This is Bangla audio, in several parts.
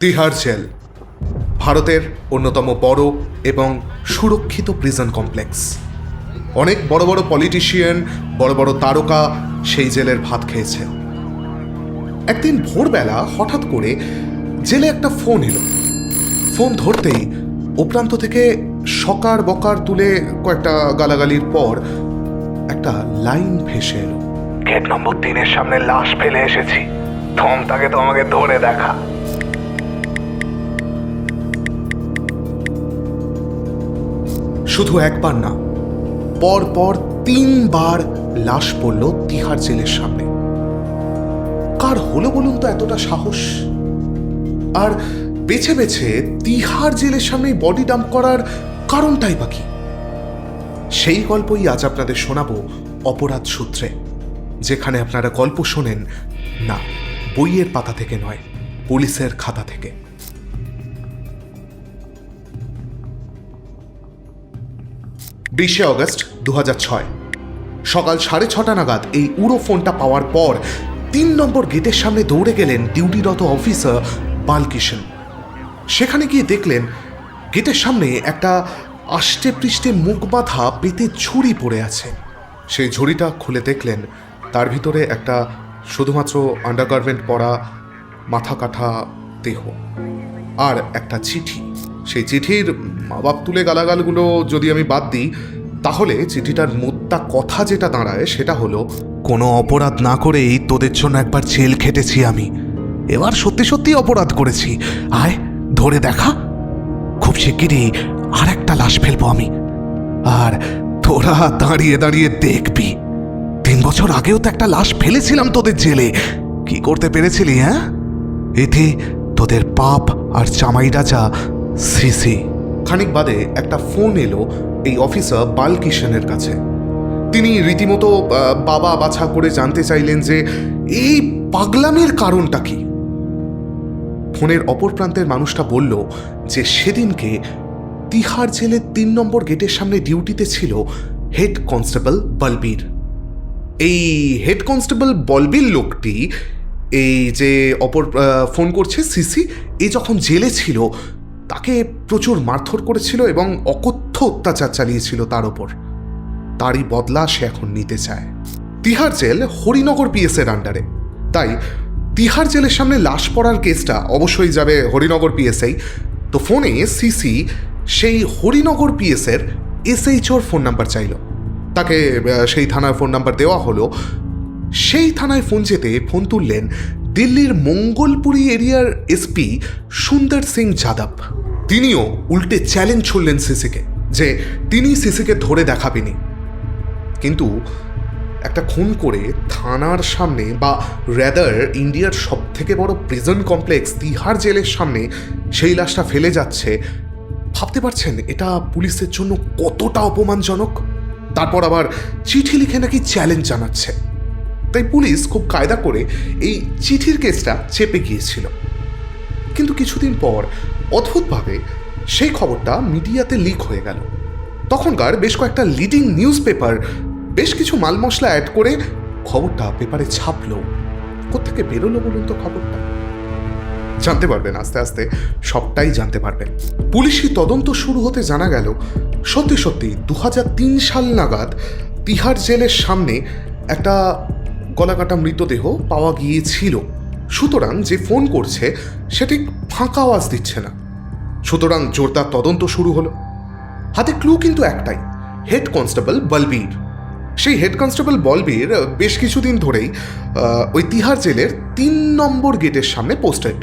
তিহার জেল, ভারতের অন্যতম বড় এবং সুরক্ষিত প্রিজন কমপ্লেক্স অনেক বড় বড় পলিটিশিয়ান বড় বড় তারকা সেই জেলের ভাত খেয়েছে। একদিন ভোরবেলা হঠাৎ করে জেলে একটা ফোন এলো। ফোন ধরতেই ও প্রান্ত থেকে সকার বকার তুলে কয়েকটা গালাগালির পর একটা লাইন ভেসে এলো। গেট নম্বর তিনের সামনে লাশ ফেলে এসেছি। থম তাকে তো আমাকে ধরে দেখা। শুধু একবার না, পর পর তিনবার লাশ পড়ল তিহার জেলের সামনে। কার হলো বলুন তো এতটা সাহস? আর বেছে বেছে তিহার জেলের সামনে বডি ডাম্প করার কারণটাই বা কি? সেই গল্পই আজ আপনাদের শোনাবো অপরাধ সূত্রে, যেখানে আপনারা গল্প শোনেন না, বইয়ের পাতা থেকে নয়, পুলিশের খাতা থেকে। বিশে অগস্ট দু হাজার ছয়। সকাল সাড়ে ছটা নাগাদ এই উড়ো ফোনটা পাওয়ার পর তিন নম্বর গেটের সামনে দৌড়ে গেলেন ডিউটিরত অফিসার বালকিষণ সেখানে গিয়ে দেখলেন গেটের সামনে একটা আষ্টে পৃষ্ঠে মুখ বাঁধা পেতে ঝুড়ি পড়ে আছে। সেই ঝুড়িটা খুলে দেখলেন, তার ভিতরে একটা শুধুমাত্র আন্ডারগার্মেন্ট পরা মাথা কাঠা দেহ আর একটা চিঠি। সেই চিঠির মা বাপ তুলে গালাগালগুলো যদি আমি বাদ দিই, তাহলে চিঠিটার মোদ্দা কথা যেটা দাঁড়ায় সেটা হলো, কোনো অপরাধ না করেই তোদের জন্য একবার জেল খেটেছি আমি। এবার সত্যি সত্যি অপরাধ করেছি। আয়, ধরে দেখা। খুব শিগগিরই আর একটা লাশ ফেলব আমি। আর তোরা দাঁড়িয়ে দাঁড়িয়ে দেখবি। তিন বছর আগেও তো একটা লাশ ফেলেছিলাম তোদের জেলে। কি করতে পেরেছিলি হ্যাঁ? এতে তোদের পাপ আর চামাই রাজা সিসি খানিক বাদে একটা ফোন এলো এই অফিসার বালকিষণের কাছে। তিনি রীতিমতো বাবা বাছা করে জানতে চাইলেন যে এই পাগলামির কারণটা কি। ফোনের অপর প্রান্তের মানুষটা বলল যে সেদিনকে তিহার জেলের তিন নম্বর গেটের সামনে ডিউটিতে ছিল হেড কনস্টেবল বলবীর। এই হেড কনস্টেবল বলবীর লোকটি, এই যে অপর ফোন করছে সিসি এ যখন জেলে ছিল তাকে প্রচুর মারধর করেছিল এবং অকথ্য অত্যাচার চালিয়েছিল তার ওপর। তারই বদলা সে এখন নিতে চায়। তিহার জেল হরিনগর পিএসের আন্ডারে। তাই তিহার জেলের সামনে লাশ পড়ার কেসটা অবশ্যই যাবে হরিনগর পিএসআই। তো ফোনে সিসি সেই হরিনগর পিএসের এসএইচওর ফোন নাম্বার চাইল। তাকে সেই থানার ফোন নাম্বার দেওয়া হলো। সেই থানায় ফোন যেতে ফোন তুললেন দিল্লির মঙ্গলপুরি এরিয়ার এসপি সুন্দর সিং যাদব। তিনিও উল্টে চ্যালেঞ্জ ছুড়লেন সিসিকে যে তিনি সিসিকে ধরে দেখাবেনি কিন্তু একটা খুন করে থানার সামনে বা রেদার ইন্ডিয়ার সব থেকে বড় প্রিজন কমপ্লেক্স তিহার জেলের সামনে সেই লাশটা ফেলে যাচ্ছে। ভাবতে পারছেন এটা পুলিশের জন্য কতটা অপমানজনক? তারপর আবার চিঠি লিখে নাকি চ্যালেঞ্জ জানাচ্ছে। তাই পুলিশ খুব কায়দা করে এই চিঠির কেসটা চেপে গিয়েছিল। কিন্তু কিছুদিন পর অদ্ভুতভাবে সেই খবরটা মিডিয়াতে লিক হয়ে গেল। তখনকার বেশ কয়েকটা লিডিং নিউজ পেপার বেশ কিছু মাল মশলা অ্যাড করে খবরটা পেপারে ছাপলো। কোথেকে বেরোলো বলুন তো খবরটা? জানতে পারবেন, আস্তে আস্তে সবটাই জানতে পারবেন। পুলিশি তদন্ত শুরু হতে জানা গেল, সত্যি সত্যি দু হাজার তিন সাল নাগাদ তিহার জেলের সামনে একটা গলাকাটা মৃতদেহ পাওয়া গিয়েছিল। সুতরাং যে ফোন করছে, সে ঠিক ফাঁকা আওয়াজ দিচ্ছে না। সুতরাং জোরদার তদন্ত শুরু হলো। হাতে ক্লু কিন্তু একটাই, হেড কনস্টেবল বলবীর। সেই হেড কনস্টেবল বলবীর বেশ কিছুদিন ধরেই ওই তিহার জেলের তিন নম্বর গেটের সামনে পোস্টেড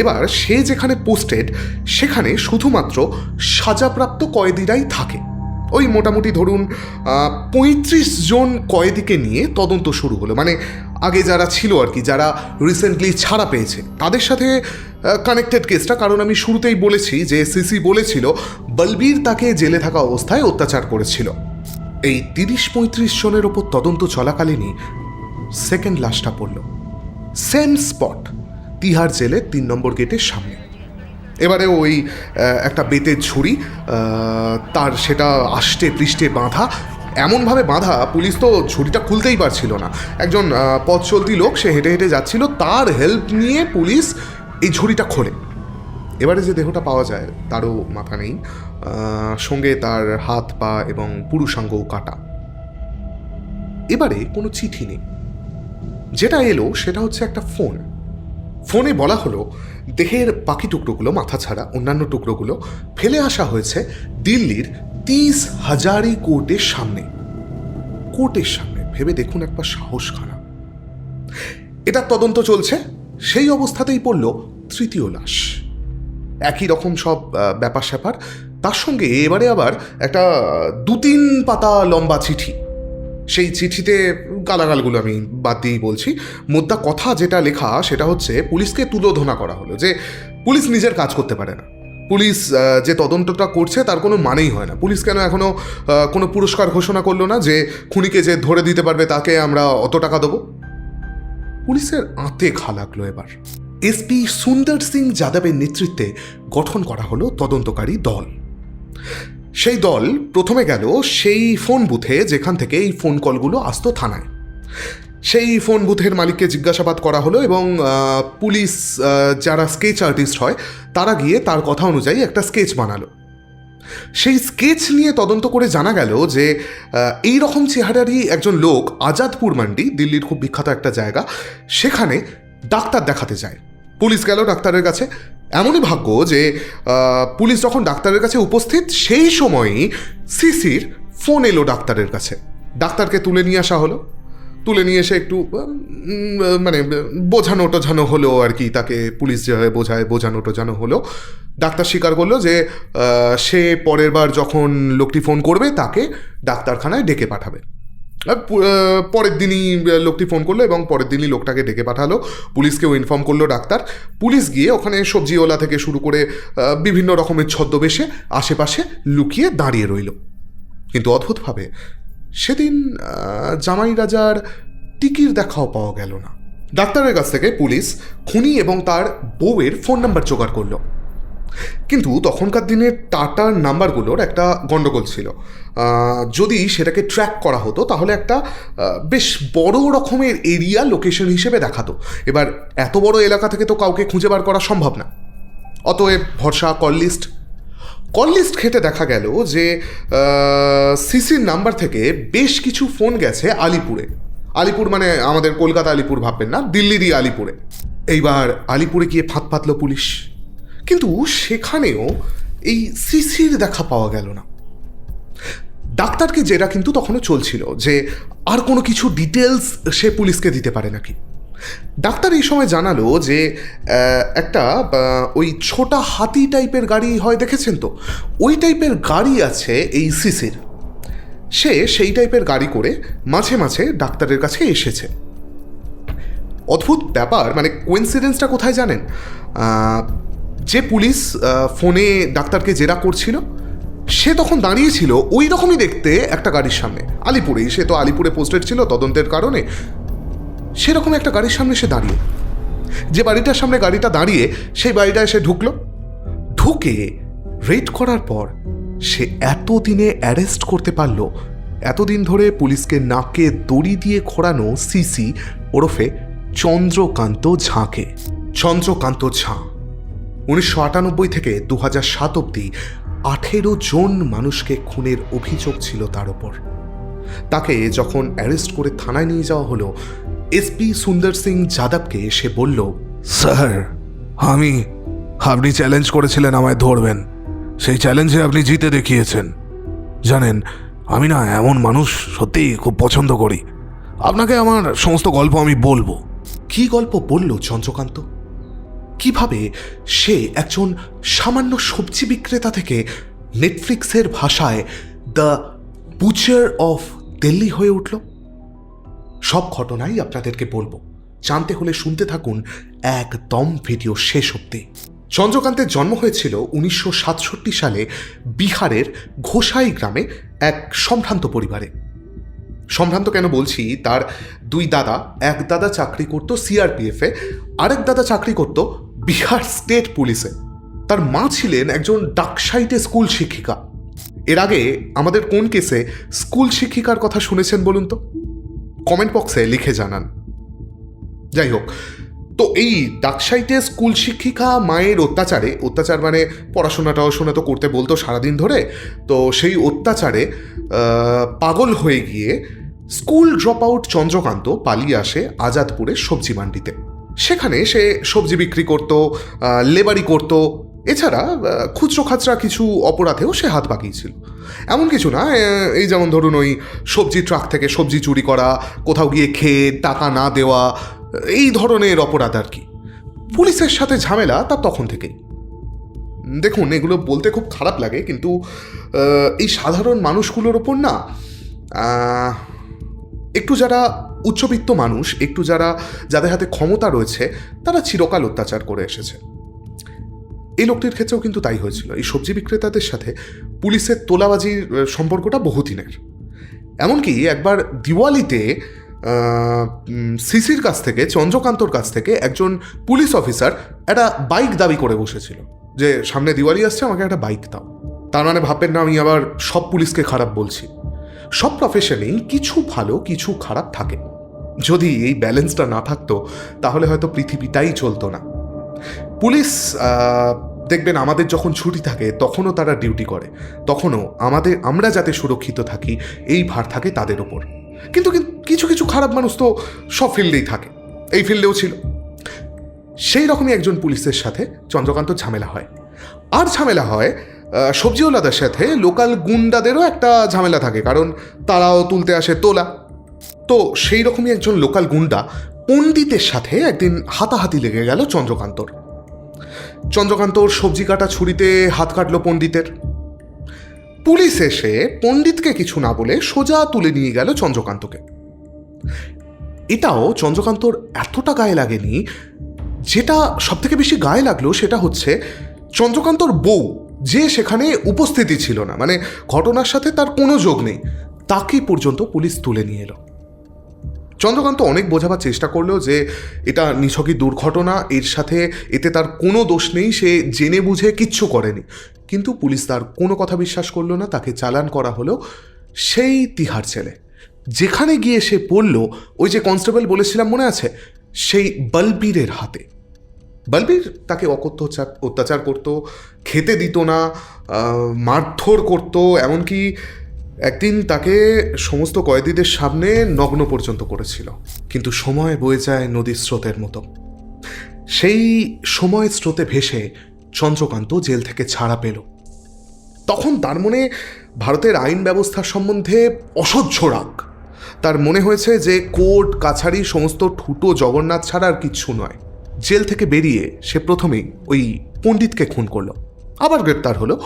এবার সে যেখানে পোস্টেড সেখানে শুধুমাত্র সাজাপ্রাপ্ত কয়েদিরাই থাকে। ওই মোটামুটি ধরুন পঁয়ত্রিশ জন কয়েদিকে নিয়ে তদন্ত শুরু হলো। মানে আগে যারা ছিল আর কি, যারা রিসেন্টলি ছাড়া পেয়েছে, তাদের সাথে কানেক্টেড কেসটা কারণ আমি শুরুতেই বলেছি যে সিসি বলেছিল, বলবীর তাকে জেলে থাকা অবস্থায় অত্যাচার করেছিল। এই তিরিশ পঁয়ত্রিশ জনের ওপর তদন্ত চলাকালীনই সেকেন্ড লাশটা পড়ল। সেম স্পট তিহার জেলে তিন নম্বর গেটের সামনে। এবারে ওই একটা বেতের ঝুড়ি তার সেটা আষ্টে পৃষ্ঠে বাঁধা। এমনভাবে বাঁধা, পুলিশ তো ঝুড়িটা খুলতেই পারছিল না। একজন পথ চলতি লোক, সে হেঁটে হেঁটে যাচ্ছিল, তার হেল্প নিয়ে পুলিশ এই ঝুড়িটা খোলে। এবারে যে দেহটা পাওয়া যায়, তারও মাথা নেই। সঙ্গে তার হাত, পা এবং পুরুষাঙ্গও কাটা। এবারে কোনো চিঠি নেই। যেটা এলো, সেটা হচ্ছে একটা ফোন ফোনে বলা হলো, দেহের বাকি টুকরোগুলো, মাথা ছাড়া অন্যান্য টুকরোগুলো ফেলে আসা হয়েছে দিল্লির তিস হাজারি কোর্টের সামনে। কোর্টের সামনে, ভেবে দেখুন একবার সাহসখানা। এটার তদন্ত চলছে, সেই অবস্থাতেই পড়ল তৃতীয় লাশ। একই রকম সব ব্যাপার স্যাপার তার সঙ্গে এবারে আবার একটা দু তিন পাতা লম্বা চিঠি। সেই চিঠিতে গালাগালগুলো আমি বাদ দিয়েই বলছি। মোদ্দা কথা যেটা লেখা সেটা হচ্ছে, পুলিশকে তুলোধনা করা হলো যে পুলিশ নিজের কাজ করতে পারে না। পুলিশ যে তদন্তটা করছে তার কোনো মানেই হয় না। পুলিশ কেন এখনও কোনো পুরস্কার ঘোষণা করল না যে খুনিকে যে ধরে দিতে পারবে তাকে আমরা অত টাকা দেবো? পুলিশের আঁতে ঘা লাগল এবার। এসপি সুন্দর সিং যাদবের নেতৃত্বে গঠন করা হলো তদন্তকারী দল। সেই দল প্রথমে গেল সেই ফোন বুথে যেখান থেকে এই ফোন কলগুলো আসতো থানায়। সেই ফোন বুথের মালিককে জিজ্ঞাসাবাদ করা হলো এবং পুলিশ যারা স্কেচ আর্টিস্ট হয়, তারা গিয়ে তার কথা অনুযায়ী একটা স্কেচ বানালো। সেই স্কেচ নিয়ে তদন্ত করে জানা গেল যে এই রকম চেহারারই একজন লোক আজাদপুর মান্ডি দিল্লির খুব বিখ্যাত একটা জায়গা, সেখানে ডাক্তার দেখাতে যায়। পুলিশ গেল ডাক্তারের কাছে। এমনই ভাগ্য যে পুলিশ যখন ডাক্তারের কাছে উপস্থিত, সেই সময়ই সিসির ফোন এলো ডাক্তারের কাছে। ডাক্তারকে তুলে নিয়ে আসা হলো। তুলে নিয়ে এসে একটু মানে বোঝানো টোঝানো হলো আর কি, তাকে পুলিশ যেভাবে বোঝায়, বোঝানো টোঝানো হলো। ডাক্তার স্বীকার করল যে সে পরের বার যখন লোকটি ফোন করবে, তাকে ডাক্তারখানায় ডেকে পাঠাবে। পরের দিনই লোকটি ফোন করল এবং পরের দিনই লোকটাকে ডেকে পাঠালো। পুলিশকেও ইনফর্ম করল ডাক্তার। পুলিশ গিয়ে ওখানে সবজিওয়ালা থেকে শুরু করে বিভিন্ন রকমের ছদ্মবেশে আশেপাশে লুকিয়ে দাঁড়িয়ে রইল। কিন্তু অদ্ভুতভাবে সেদিন জামাই রাজার টিকির দেখাও পাওয়া গেল না। ডাক্তারের কাছ থেকে পুলিশ, খুনি এবং তার বউয়ের ফোন নাম্বার জোগাড় করল। কিন্তু তখনকার দিনে টাটার নাম্বারগুলোর একটা গণ্ডগোল ছিল। যদি সেটাকে ট্র্যাক করা হতো, তাহলে একটা বেশ বড় রকমের এরিয়া লোকেশন হিসেবে দেখাতো। এবার এত বড় এলাকা থেকে তো কাউকে খুঁজে বার করা সম্ভব না। অতএব ভরসা কল লিস্ট কল লিস্ট ঘেটে দেখা গেল যে সিসির নাম্বার থেকে বেশ কিছু ফোন গেছে আলিপুরে। আলিপুর মানে আমাদের কলকাতা আলিপুর ভাববেন না, দিল্লিরই আলিপুরে। এইবার আলিপুরে গিয়ে ফাঁদ পাতল পুলিশ। কিন্তু সেখানেও এই সিসির দেখা পাওয়া গেল না। ডাক্তারকে জেরা কিন্তু তখনও চলছিল যে আর কোনো কিছু ডিটেলস সে পুলিশকে দিতে পারে নাকি। ডাক্তার এই সময় জানালো যে একটা ওই ছোটা হাতি টাইপের গাড়ি হয় দেখেছেন তো? ওই টাইপের গাড়ি আছে এই সিসির। সে সেই টাইপের গাড়ি করে মাঝে মাঝে ডাক্তারের কাছে এসেছে। অদ্ভুত ব্যাপার মানে কোইন্সিডেন্সটা কোথায় জানেন? যে পুলিশ ফোনে ডাক্তারকে জেরা করছিল, সে তখন দাঁড়িয়েছিল ওই রকমই দেখতে একটা গাড়ির সামনে। আলিপুরেই সে তো আলিপুরে পোস্টেড ছিল তদন্তের কারণে। সেরকম একটা গাড়ির সামনে সে দাঁড়িয়ে। যে বাড়িটার সামনে গাড়িটা দাঁড়িয়ে, সেই বাড়িটা এসে ঢুকলো। ঢুকে রেড করার পর সে এতদিনে অ্যারেস্ট করতে পারল। এতদিন ধরে পুলিশকে নাকে দড়ি দিয়ে খোড়ানো সিসি ওরফে চন্দ্রকান্ত ঝাঁকে। চন্দ্রকান্ত ঝাঁ। উনিশশো আটানব্বই থেকে দু হাজার সাত অব্দি আঠেরো জন মানুষকে খুনের অভিযোগ ছিল তার ওপর। তাকে যখন অ্যারেস্ট করে থানায় নিয়ে যাওয়া হলো এসপি সুন্দর সিং যাদবকে সে বলল স্যার আমি আপনি চ্যালেঞ্জ করেছিলেন আমায় ধরবেন। সেই চ্যালেঞ্জে আপনি জিতে দেখিয়েছেন। জানেন আমি না এমন মানুষ সত্যিই খুব পছন্দ করি। আপনাকে আমার সমস্ত গল্প আমি বলব। কি গল্প বলল চন্দ্রকান্ত? কীভাবে সে একজন সামান্য সবজি বিক্রেতা থেকে নেটফ্লিক্সের ভাষায় দ্য বুচার অফ দিল্লি হয়ে উঠল? সব ঘটনাই আপনাদেরকে বলব। জানতে হলে শুনতে থাকুন একদম ভিডিও শেষ অব্দি চন্দ্রকান্তের জন্ম হয়েছিল উনিশশো সাতষট্টি সালে বিহারের ঘোষাই গ্রামে এক সম্ভ্রান্ত পরিবারে। সম্ভ্রান্ত কেন বলছি? তার দুই দাদা, এক দাদা চাকরি করত সিআরপিএফে আরেক দাদা চাকরি করত বিহার স্টেট পুলিশে। তার মা ছিলেন একজন ডাকসাইটে স্কুল শিক্ষিকা। এর আগে আমাদের কোন কেসে স্কুল শিক্ষিকার কথা শুনেছেন বলুন তো? কমেন্ট বক্সে লিখে জানান। যাই হোক, তো এই ডাকসাইটে স্কুল শিক্ষিকা মায়ের অত্যাচারে, অত্যাচার মানে পড়াশোনা টড়াশোনা তো করতে বলতো সারাদিন ধরে, তো সেই অত্যাচারে পাগল হয়ে গিয়ে স্কুল ড্রপ আউট চন্দ্রকান্ত পালিয়ে আসে আজাদপুরের সবজি মান্ডিতে। সেখানে সে সবজি বিক্রি করত লেবারি করত। এছাড়া খুচরো খাচরা কিছু অপরাধেও সে হাত পাকিয়েছিল এমন কিছু না এই যেমন ধরুন ওই সবজি ট্রাক থেকে সবজি চুরি করা, কোথাও গিয়ে খেয়ে টাকা না দেওয়া, এই ধরনের অপরাধ আর কি। পুলিশের সাথে ঝামেলা তা তখন থেকেই। দেখুন, এগুলো বলতে খুব খারাপ লাগে, কিন্তু এই সাধারণ মানুষগুলোর ওপর না একটু যারা উচ্চবিত্ত মানুষ, একটু যারা যাদের হাতে ক্ষমতা রয়েছে, তারা চিরকাল অত্যাচার করে এসেছে। এই লোকটির ক্ষেত্রেও কিন্তু তাই হয়েছিল। এই সবজি বিক্রেতাদের সাথে পুলিশের তোলাবাজির সম্পর্কটা বহুদিনের। এমনকি একবার দিওয়ালিতে সিসির কাছ থেকে, চন্দ্রকান্তর কাছ থেকে একজন পুলিশ অফিসার একটা বাইক দাবি করে বসেছিল যে, সামনে দিওয়ালি আসছে, আমাকে একটা বাইক দাও। তার মানে ভাববেন না, আমি আবার সব পুলিশকে খারাপ বলছি। সব প্রফেশনেই কিছু ভালো, কিছু খারাপ থাকে। যদি এই ব্যালেন্সটা না থাকতো, তাহলে হয়তো পৃথিবীটাই চলতো না। পুলিশ দেখবেন আমাদের যখন ছুটি থাকে, তখনও তারা ডিউটি করে। তখনও আমাদের, আমরা যাতে সুরক্ষিত থাকি, এই ভার থাকে তাদের ওপর কিন্তু কিছু কিছু খারাপ মানুষ তো সব ফিল্ডেই থাকে। এই ফিল্ডেও ছিল। সেই রকমই একজন পুলিশের সাথে চন্দ্রকান্ত ঝামেলা হয়। আর ঝামেলা হয় সবজিওয়ালাদের সাথে লোকাল গুন্ডাদেরও একটা ঝামেলা থাকে, কারণ তারাও তুলতে আসে তোলা। তো সেই রকমই একজন লোকাল গুন্ডা পণ্ডিতের সাথে একদিন হাতাহাতি লেগে গেল চন্দ্রকান্তর। চন্দ্রকান্তর সবজি কাটা ছুরিতে হাত কাটলো পণ্ডিতের। পুলিশ এসে পণ্ডিতকে কিছু না বলে সোজা তুলে নিয়ে গেল চন্দ্রকান্তকে। এটাও চন্দ্রকান্তর এতটা গায়ে লাগেনি, যেটা সব থেকে বেশি গায়ে লাগল সেটা হচ্ছে চন্দ্রকান্তর বউ যে সেখানে উপস্থিতি ছিল না। মানে ঘটনার সাথে তার কোনো যোগ নেই। তাকে পর্যন্ত পুলিশ তুলে নিয়ে এলো। চন্দ্রকান্ত অনেক বোঝাবার চেষ্টা করল যে এটা নিছকই দুর্ঘটনা, এর সাথে এতে তার কোনো দোষ নেই, সে জেনে বুঝে কিচ্ছু করেনি। কিন্তু পুলিশ তার কোনো কথা বিশ্বাস করল না, তাকে চালান করা হলো সেই তিহার ছেলে। যেখানে গিয়ে সে পড়ল, ওই যে কনস্টেবল বলেছিলাম মনে আছে, সেই বলবীরের হাতে। বলবীর তাকে অকথ্য অত্যাচার- করতো, খেতে দিত না মারধর করতো, এমনকি একদিন তাকে সমস্ত কয়েদিদের সামনে নগ্ন পর্যন্ত করেছিল। কিন্তু সময় বয়ে যায় নদীর স্রোতের মতো। সেই সময় স্রোতে ভেসে চন্দ্রকান্ত জেল থেকে ছাড়া পেল। তখন তার মনে ভারতের আইন ব্যবস্থা সম্বন্ধে অসহ্য রাগ। তার মনে হয়েছে যে কোর্ট, কাছারি, সমস্ত ঠুটো জগন্নাথ ছাড়া আর কিচ্ছু নয়। জেল থেকে বেরিয়ে সে প্রথমেই ওই পণ্ডিতকে খুন করল। আবার গ্রেপ্তার হলো,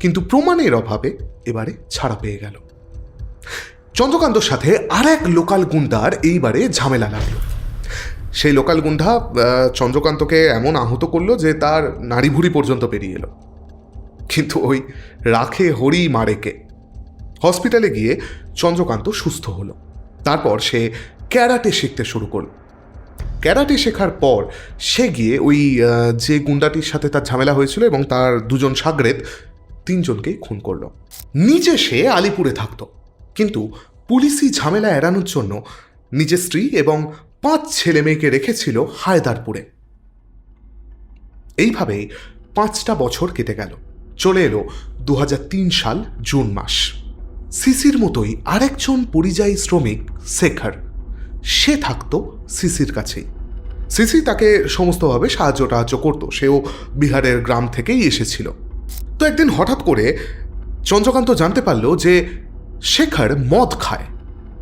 কিন্তু প্রমাণের অভাবে এবারে ছাড়া পেয়ে গেল। চন্দ্রকান্তর সাথে আর এক লোকাল গুন্ডার এইবারে ঝামেলা লাগল। সেই লোকাল গুন্ডা চন্দ্রকান্তকে এমন আহত করল যে তার নাড়ি ভুড়ি পর্যন্ত বেরিয়ে এলো। কিন্তু ওই রাখে হরি মারেকে হসপিটালে গিয়ে চন্দ্রকান্ত সুস্থ হলো। তারপর সে ক্যারাটে শিখতে শুরু করল। ক্যারাটে শেখার পর সে গিয়ে ওই যে গুন্ডাটির সাথে তার ঝামেলা হয়েছিল এবং তার দুজন সাগরেদ তিনজনকেই খুন করল। নিজে সে আলিপুরে থাকতো। কিন্তু পুলিশি ঝামেলা এড়ানোর জন্য নিজের স্ত্রী এবং পাঁচ ছেলে মেয়েকে রেখেছিল হায়দারপুরে। এইভাবেই পাঁচটা বছর কেটে গেল। চলে এলো দু হাজার তিন সাল জুন মাস। সিসির মতোই আরেকজন পরিযায়ী শ্রমিক শেখর। সে থাকতো সিসির কাছেই সিসি তাকে সমস্তভাবে সাহায্য টাহায্য করতো। সেও বিহারের গ্রাম থেকেই এসেছিল। তো একদিন হঠাৎ করে চন্দ্রকান্ত জানতে পারল যে শেখর মদ খায়।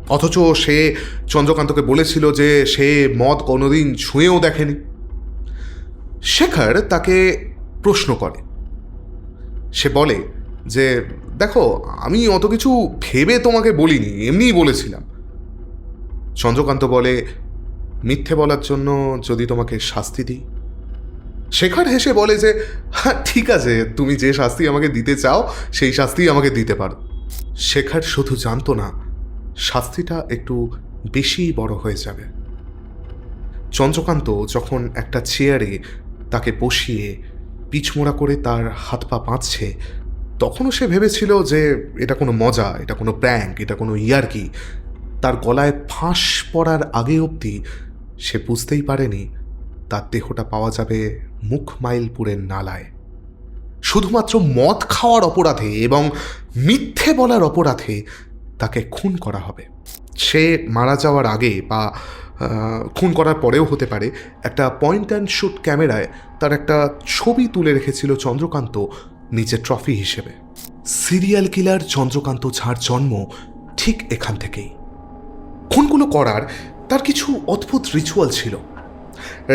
অথচ সে চন্দ্রকান্তকে বলেছিল যে সে মদ কোনোদিন ছুঁয়েও দেখেনি। শেখর তাকে প্রশ্ন করে। সে বলে যে, দেখো, আমি অত কিছু ভেবে তোমাকে বলিনি, এমনিই বলেছিলাম। চন্দ্রকান্ত বলে, মিথ্যে বলার জন্য যদি তোমাকে শাস্তি দিই? শেখর হেসে বলে যে হ্যাঁ ঠিক আছে, তুমি যে শাস্তি আমাকে দিতে চাও, সেই শাস্তি আমাকে দিতে পারো। শেখর শুধু জানতো না, শাস্তিটা একটু বেশি বড় হয়ে যাবে। চন্দ্রকান্ত যখন একটা চেয়ারে তাকে বসিয়ে পিছমোড়া করে তার হাত পা বাঁধছে, তখনও সে ভেবেছিল যে, এটা কোনো মজা, এটা কোনো প্র্যাঙ্ক এটা কোনো ইয়ার্কি। তার গলায় ফাঁস পড়ার আগে অবধি সে বুঝতেই পারেনি তার দেহটা পাওয়া যাবে মুখমাইলপুরের নালায়। শুধুমাত্র মদ খাওয়ার অপরাধে এবং মিথ্যে বলার অপরাধে তাকে খুন করা হবে। সে মারা যাওয়ার আগে বা খুন করার পরেও হতে পারে, একটা পয়েন্ট অ্যান্ড শুট ক্যামেরায় তার একটা ছবি তুলে রেখেছিল চন্দ্রকান্ত নিজের ট্রফি হিসেবে। সিরিয়াল কিলার চন্দ্রকান্ত ঝাড় জন্ম ঠিক এখান থেকেই। খুনগুলো করার তার কিছু অদ্ভুত রিচুয়াল ছিল।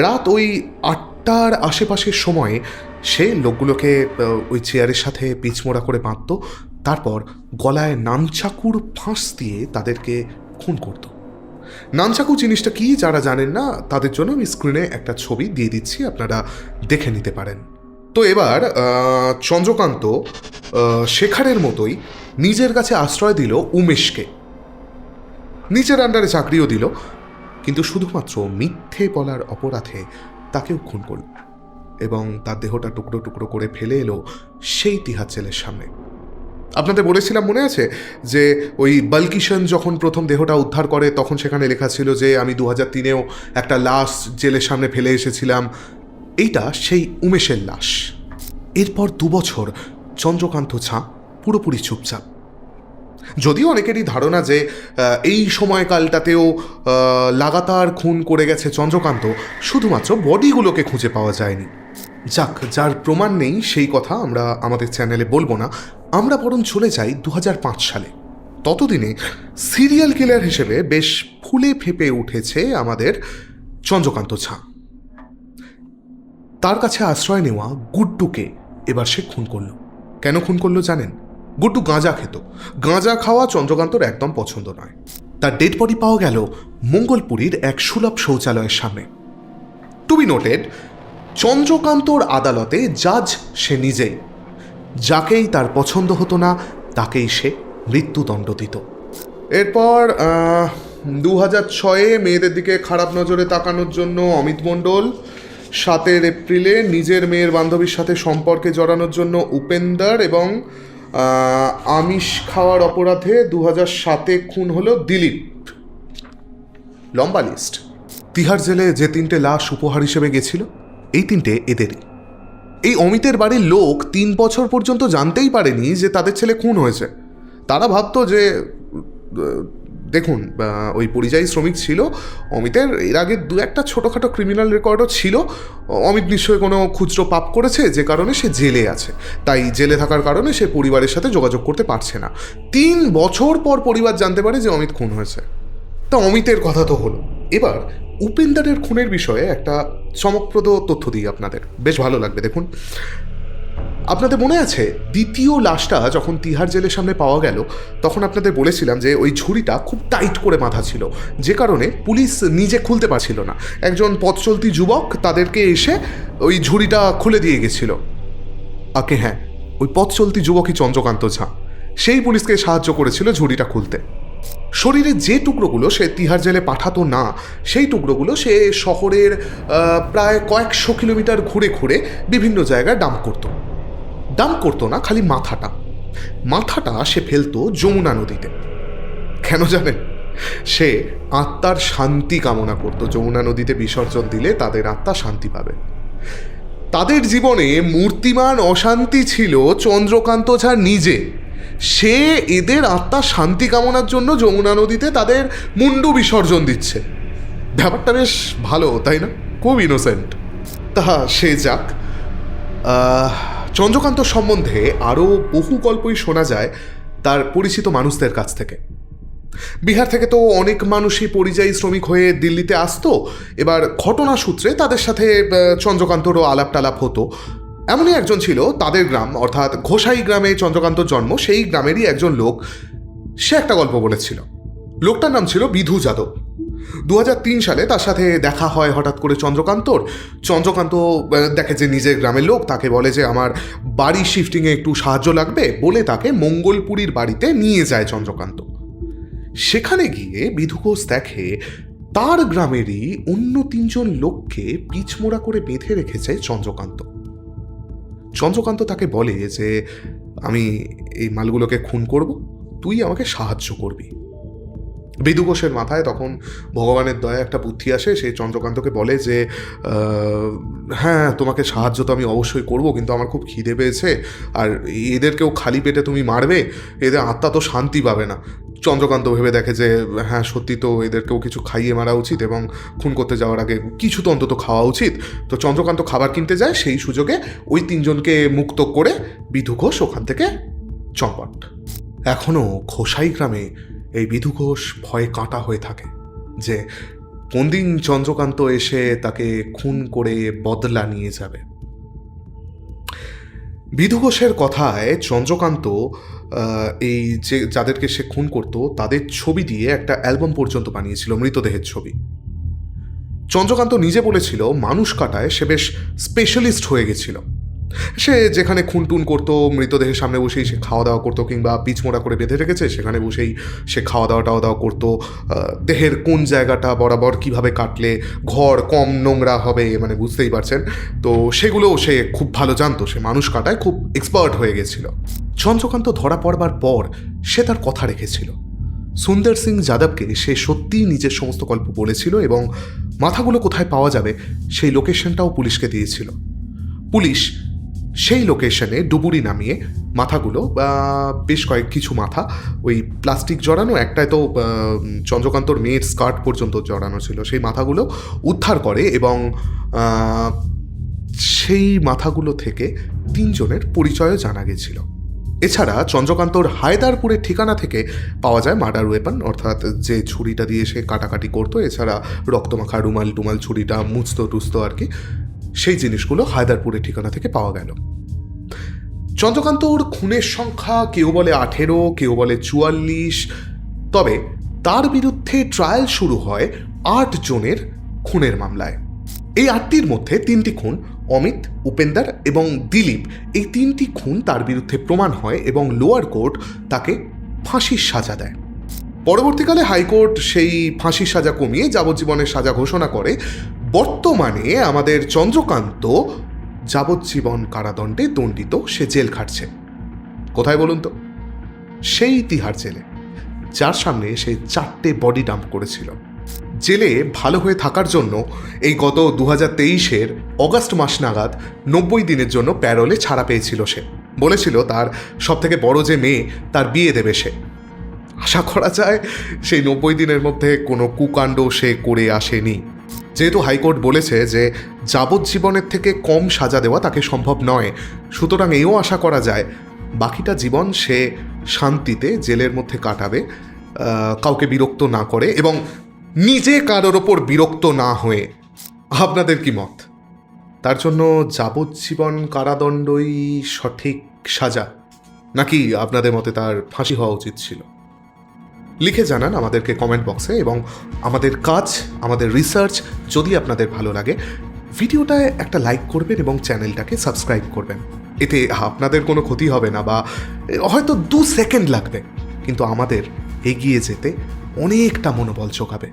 রাত ওই আটটার আশেপাশের সময়ে সে লোকগুলোকে ওই চেয়ারের সাথে পিচমোড়া করে বাঁধত, তারপর গলায় নানচাকুর ফাঁস দিয়ে তাদেরকে খুন করত। নানচাকু জিনিসটা কি যারা জানেন না, তাদের জন্য আমি স্ক্রিনে একটা ছবি দিয়ে দিচ্ছি, আপনারা দেখে নিতে পারেন। তো এবার চন্দ্রকান্ত শেখারের মতোই নিজের কাছে আশ্রয় দিল উমেশকে। নিজের আন্ডারে চাকরিও দিল, কিন্তু শুধুমাত্র মিথ্যে বলার অপরাধে তাকেও খুন করল এবং তার দেহটা টুকরো টুকরো করে ফেলে এলো সেই তিহার জেলের সামনে। আপনাদের বলেছিলাম মনে আছে যে ওই বালকিশন যখন প্রথম দেহটা উদ্ধার করে, তখন সেখানে লেখা ছিল যে আমি দু হাজার তিনেও একটা লাশ জেলের সামনে ফেলে এসেছিলাম। এইটা সেই উমেশের লাশ। এরপর দু বছর চন্দ্রকান্ত ঝা পুরোপুরি চুপচাপ। যদিও অনেকেরই ধারণা যে এই সময়কালটাতেও লাগাতার খুন করে গেছে চন্দ্রকান্ত, শুধুমাত্র বডিগুলোকে খুঁজে পাওয়া যায়নি। যাক, যার প্রমাণ নেই, সেই কথা আমরা আমাদের চ্যানেলে বলব না। আমরা বরং চলে যাই দু হাজার পাঁচ সালে। ততদিনে সিরিয়াল কিলার হিসেবে বেশ ফুলে ফেপে উঠেছে আমাদের চন্দ্রকান্ত ঝা। তার কাছে আশ্রয় নেওয়া গুড্ডুকে এবার সে খুন করল। কেন খুন করল জানেন? গুড্ডু গাঁজা খেত। গাঁজা খাওয়া চন্দ্রকান্তর একদম পছন্দ নয়। তার ডেড বডি পাওয়া গেল মঙ্গলপুরীর এক সুলভ শৌচালয়ের সামনে। টু বি নোটেড চন্দ্রকান্তর আদালতে জাজ সে নিজেই। যাকেই তার পছন্দ হতো না, তাকেই সে মৃত্যুদণ্ড দিত। এরপর দু হাজার ছয়ে মেয়েদের দিকে খারাপ নজরে তাকানোর জন্য অমিত মণ্ডল, সাতের এপ্রিলে নিজের মেয়ের বান্ধবীর সাথে সম্পর্কে জড়ানোর জন্য উপেন্দার এবং আমিষ খাওয়ার অপরাধে দু সাতে খুন হলো দিলীপ। লম্বা লিস্ট তিহার জেলে যে তিনটে লাশ উপহার হিসেবে গেছিল, এই তিনটে এদেরই। এই অমিতের বাড়ির লোক তিন বছর পর্যন্ত জানতেই পারেনি যে তাদের ছেলে খুন হয়েছে। তারা ভাবতো যে দেখুন ওই পরিযায়ী শ্রমিক ছিল অমিতের, এর আগে দু একটা ছোটোখাটো ক্রিমিনাল রেকর্ডও ছিল। অমিত নিশ্চয়ই কোনো খুচরো পাপ করেছে, যে কারণে সে জেলে আছে। তাই জেলে থাকার কারণে সে পরিবারের সাথে যোগাযোগ করতে পারছে না। তিন বছর পর পরিবার জানতে পারে যে অমিত খুন হয়েছে। তা অমিতের কথা তো হলো। এবার উপেন্দারের খুনের বিষয়ে একটা চমকপ্রদ তথ্য দিই আপনাদের। বেশ ভালো লাগবে, দেখুন। আপনাদের মনে আছে, দ্বিতীয় লাশটা যখন তিহার জেলের সামনে পাওয়া গেল, তখন আপনাদের বলেছিলাম যে ওই ঝুড়িটা খুব টাইট করে বাঁধা ছিল, যে কারণে পুলিশ নিজে খুলতে পারছিল না। একজন পথ চলতি যুবক তাদেরকে এসে ওই ঝুড়িটা খুলে দিয়ে গেছিল। আকে হ্যাঁ ওই পথ চলতি যুবকই চন্দ্রকান্ত ঝা। সেই পুলিশকে সাহায্য করেছিল ঝুড়িটা খুলতে। শরীরের যে টুকরোগুলো সে তিহার জেলে পাঠাতো না, সেই টুকরোগুলো সে শহরের প্রায় কয়েকশো কিলোমিটার ঘুরে ঘুরে বিভিন্ন জায়গায় ডাম্প করতো। ডাম্প করতো না, খালি মাথাটা। মাথাটা সে ফেলতো যমুনা নদীতে। কেন জানেন? সে আত্মার শান্তি কামনা করতো। যমুনা নদীতে বিসর্জন দিলে তাদের আত্মা শান্তি পাবে। তাদের জীবনে মূর্তিমান অশান্তি ছিল চন্দ্রকান্ত ঝা নিজে। সে এদের আত্মার শান্তি কামনার জন্য যমুনা নদীতে তাদের মুন্ডু বিসর্জন দিচ্ছে। ব্যাপারটা বেশ ভালো, তাই না? খুব ইনোসেন্ট তা সে যাক। চন্দ্রকান্ত সম্বন্ধে আরও বহু গল্পই শোনা যায় তার পরিচিত মানুষদের কাছ থেকে। বিহার থেকে তো অনেক মানুষই পরিযায়ী শ্রমিক হয়ে দিল্লিতে আসতো। এবার ঘটনা সূত্রে তাদের সাথে চন্দ্রকান্তরও আলাপ টালাপ হতো। এমনই একজন ছিল তাদের গ্রাম, অর্থাৎ ঘোষাই গ্রামে চন্দ্রকান্তর জন্ম, সেই গ্রামেরই একজন লোক। সে একটা গল্প বলেছিল। লোকটার নাম ছিল বিধু যাদব। দু হাজার তিন সালে তার সাথে দেখা হয় হঠাৎ করে চন্দ্রকান্তর। চন্দ্রকান্ত দেখে যে নিজের গ্রামের লোক, তাকে বলে যে আমার বাড়ি শিফটিংয়ে একটু সাহায্য লাগবে বলে তাকে মঙ্গলপুরীর বাড়িতে নিয়ে যায় চন্দ্রকান্ত। সেখানে গিয়ে বিধু ঘোষ দেখে তার গ্রামেরই অন্য তিনজন লোককে পিচমোড়া করে বেঁধে রেখেছে চন্দ্রকান্ত। চন্দ্রকান্ত তাকে বলে যে, আমি এই মালগুলোকে খুন করব, তুই আমাকে সাহায্য করবি। বিদু ঘোষের মাথায় তখন ভগবানের দয়া একটা বুদ্ধি আসে সে চন্দ্রকান্তকে বলে যে হ্যাঁ তোমাকে সাহায্য তো আমি অবশ্যই করব, কিন্তু আমার খুব খিদে পেয়েছে, আর এদেরকেও খালি পেটে তুমি মারবে, এদের আত্মা তো শান্তি পাবে না। চন্দ্রকান্ত ভেবে দেখে যে হ্যাঁ সত্যি তো এদেরকেও কিছু খাইয়ে মারা উচিত এবং খুন করতে যাওয়ার আগে কিছু তো অন্তত খাওয়া উচিত। তো চন্দ্রকান্ত খাবার কিনতে যায়, সেই সুযোগে ওই তিনজনকে মুক্ত করে বিধু ঘোষ ওখান থেকে চম্পট। এখনও খোসাই গ্রামে এই বিধু ঘোষ ভয়ে কাঁটা হয়ে থাকে যে কোন দিন চন্দ্রকান্ত এসে তাকে খুন করে বদলা নিয়ে যাবে। বিধু ঘোষের কথায় চন্দ্রকান্ত এই যে যাদেরকে সে খুন করত, তাদের ছবি দিয়ে একটা অ্যালবাম পর্যন্ত বানিয়েছিল, মৃতদেহের ছবি। চন্দ্রকান্ত নিজে বলেছিল, মানুষ কাটায় সে বেশ স্পেশালিস্ট হয়ে গেছিল। সে যেখানে খুনটুন করতো, মৃতদেহের সামনে বসেই সে খাওয়া দাওয়া করতো কিংবা পিচমোড়া করে বেঁধে রেখেছে, সেখানে বসেই সে খাওয়া দাওয়া টাওয়া দাওয়া করতো দেহের কোন জায়গাটা বরাবর কীভাবে কাটলে ঘর কম নোংরা হবে মানে বুঝতেই পারছেন? তো সেগুলোও সে খুব ভালো জানতো, সে মানুষ কাটায় খুব এক্সপার্ট হয়ে গেছিল। চন্দ্রকান্ত ধরা পড়বার পর সে তার কথা রেখেছিল। সুন্দর সিং যাদবকে সে সত্যিই নিজের সমস্ত গল্প বলেছিল এবং মাথাগুলো কোথায় পাওয়া যাবে, সেই লোকেশনটাও পুলিশকে দিয়েছিল। পুলিশ সেই লোকেশনে ডুবুরি নামিয়ে মাথাগুলো বেশ কয়েক কিছু মাথা ওই প্লাস্টিক জড়ানো একটায় তো চন্দ্রকান্তর মেয়ের স্কার্ট পর্যন্ত জড়ানো ছিল। সেই মাথাগুলো উদ্ধার করে এবং সেই মাথাগুলো থেকে তিনজনের পরিচয়ও জানা গেছিল। এছাড়া চন্দ্রকান্তর হায়দারপুরের ঠিকানা থেকে পাওয়া যায় মার্ডার ওয়েপন অর্থাৎ যে ছুরিটা দিয়ে সে কাটাকাটি করতো। এছাড়া রক্তমাখা রুমাল টুমাল ছুরিটা মুছতো টুছতো আর কি। সেই জিনিসগুলো হায়দারপুরের ঠিকানা থেকে পাওয়া গেল। চন্দ্রকান্তর খুনের সংখ্যা, কেউ বলে আঠেরো, কেউ বলে চুয়াল্লিশ। তবে তার বিরুদ্ধে ট্রায়াল শুরু হয় আট জনের খুনের মামলায়। এই আটটির মধ্যে তিনটি খুন অমিত, উপেন্দার এবং দিলীপ। এই তিনটি খুন তার বিরুদ্ধে প্রমাণ হয় এবং লোয়ার কোর্ট তাকে ফাঁসির সাজা দেয়। পরবর্তীকালে হাইকোর্ট সেই ফাঁসির সাজা কমিয়ে যাবজ্জীবনের সাজা ঘোষণা করে বর্তমানে আমাদের চন্দ্রকান্ত যাবজ্জীবন কারাদণ্ডে দণ্ডিত, সে জেল খাটছে। কোথায় বলুন তো? সেই তিহার জেলে, যার সামনে সে চারটে বডি ডাম্প করেছিল। জেলে ভালো হয়ে থাকার জন্য এই গত দু হাজার তেইশের অগাস্ট মাস নাগাদ নব্বই দিনের জন্য প্যারোলে ছাড়া পেয়েছিল সে। বলেছিল তার সব থেকে বড় যে মেয়ে, তার বিয়ে দেবে সে। আশা করা যায় সেই নব্বই দিনের মধ্যে কোনো কুকাণ্ড সে করে আসেনি। যেহেতু হাইকোর্ট বলেছে যে যাবজ্জীবনের থেকে কম সাজা দেওয়া তাকে সম্ভব নয়, সুতরাং এও আশা করা যায়, বাকিটা জীবন সে শান্তিতে জেলের মধ্যে কাটাবে কাউকে বিরক্ত না করে এবং নিজে কারোর ওপর বিরক্ত না হয়ে। আপনাদের কি মত? তার জন্য যাবজ্জীবন কারাদণ্ডই সঠিক সাজা? নাকি আপনাদের মতে তার ফাঁসি হওয়া উচিত ছিল? লিখে জানান আমাদেরকে কমেন্ট বক্সে এবং আমাদের কাজ, আমাদের রিসার্চ যদি আপনাদের ভালো লাগে ভিডিওটায় একটা লাইক করবেন এবং চ্যানেলটাকে সাবস্ক্রাইব করবেন। এতে আপনাদের কোনো ক্ষতি হবে না বা হয়তো দু সেকেন্ড লাগবে, কিন্তু আমাদের এগিয়ে যেতে অনেকটা মনোবল যোগাবে